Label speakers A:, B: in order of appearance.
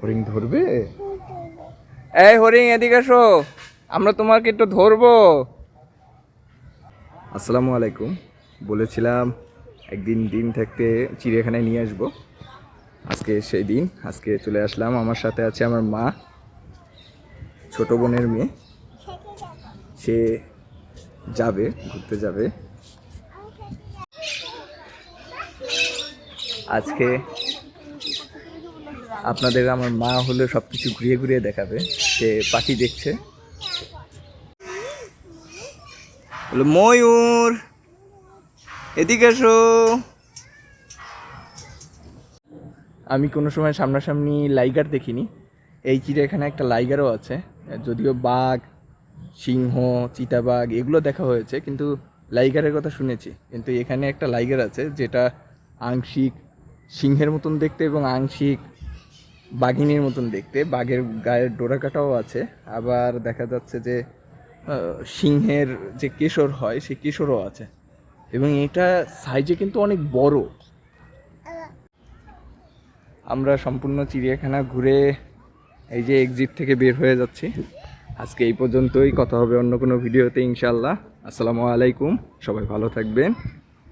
A: হরিণ ধরবে? এই হরিণ এদিকে আসো আমরা তোমাকে একটু ধরবো। আসসালামু আলাইকুম। বলেছিলাম একদিন দিন থাকতে চিড়িয়াখানায় নিয়ে আসব। আজকে সেই দিন আজকে চলে আসলাম। আমার সাথে আছে আমার মা ছোট বোনের মেয়ে। সে যাবে ঘুরতে যাবে। আজকে আপনাদের আমার মা হলে সব কিছু ঘুরিয়ে ঘুরিয়ে দেখাবে। সে পাখি দেখছে। ময়ূর, এদিকে এসো। আমি কোনো সময় সামনাসামনি লাইগার দেখিনি। এই চিড়িয়াখানে একটা লাইগারও আছে। যদিও বাঘ, সিংহ, চিতাবাঘ, এগুলো দেখা হয়েছে, কিন্তু লাইগারের কথা শুনেছি। কিন্তু এখানে একটা লাইগার আছে, যেটা আংশিক সিংহের মতন দেখতে এবং আংশিক বাঘিনীর মতন দেখতে। বাঘের গায়ের ডোরা কাটাও আছে। আবার দেখা যাচ্ছে যে সিংহের যে কেশর হয়, সেই কেশরও আছে। এবং এটা সাইজে কিন্তু অনেক বড়। আমরা সম্পূর্ণ চিড়িয়াখানা ঘুরে এই যে এক্সিট থেকে বের হয়ে যাচ্ছি। আজকে এই পর্যন্তই। কথা হবে অন্য কোনো ভিডিওতে ইনশাল্লাহ আসসালামু আলাইকুম। সবাই ভালো থাকবেন।